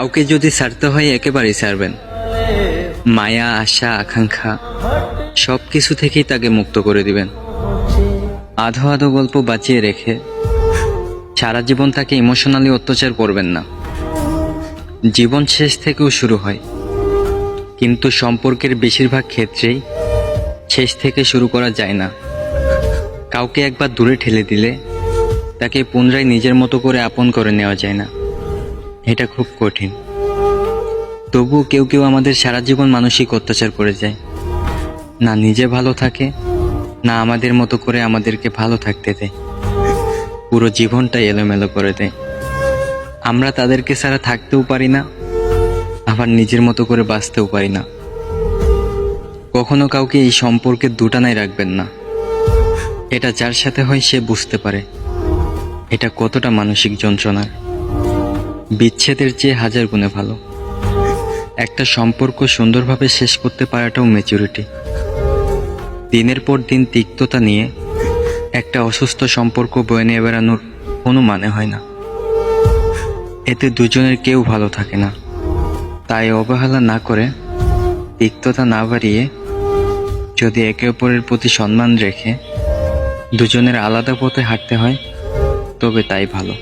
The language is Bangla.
কাউকে যদি ছাড়তে হয়, একেবারেই ছাড়বেন। মায়া, আশা, আকাঙ্ক্ষা সব কিছু থেকেই তাকে মুক্ত করে দিবেন। আধো আধো গল্প বাঁচিয়ে রেখে সারা জীবন তাকে ইমোশনালি অত্যাচার করবেন না। জীবন শেষ থেকেও শুরু হয়। কিন্তু সম্পর্কের বেশিরভাগ ক্ষেত্রেই শেষ থেকে শুরু করা যায় না। কাউকে একবার দূরে ঠেলে দিলে তাকে পুনরায় নিজের মতো করে আপন করে নেওয়া যায় না। এটা খুব কঠিন। তবুও কেউ কেউ আমাদের সারা জীবন মানসিক অত্যাচার করে যায়। না নিজে ভালো থাকে, না আমাদের মতো করে আমাদেরকে ভালো থাকতে দেয়। পুরো জীবনটাই এলোমেলো করে দেয়। আমরা তাদেরকে ছাড়া থাকতেও পারি না, আবার নিজের মতো করে বাঁচতেও পারি না। কখনো কাউকে এই সম্পর্কে দুটানায় রাখবেন না। এটা যার সাথে হয় সে বুঝতে পারে। এটা কতটা মানসিক যন্ত্রণার। বিচ্ছেদের চেয়ে হাজার গুণে ভালো। একটা সম্পর্ক সুন্দরভাবে শেষ করতে পারাটাও ম্যাচুরিটি দিনের পর দিন তিক্ততা নিয়ে একটা অসুস্থ সম্পর্ক বয়ে নিয়ে বেড়ানোর কোনো মানে হয় না। এতে দুজনের কেউ ভালো থাকে না। তাই অবহেলা না করে তিক্ততা না বাড়িয়ে যদি একে অপরের প্রতি সম্মান রেখে দুজনের আলাদা পথে হাঁটতে হয়, তবে তাই ভালো।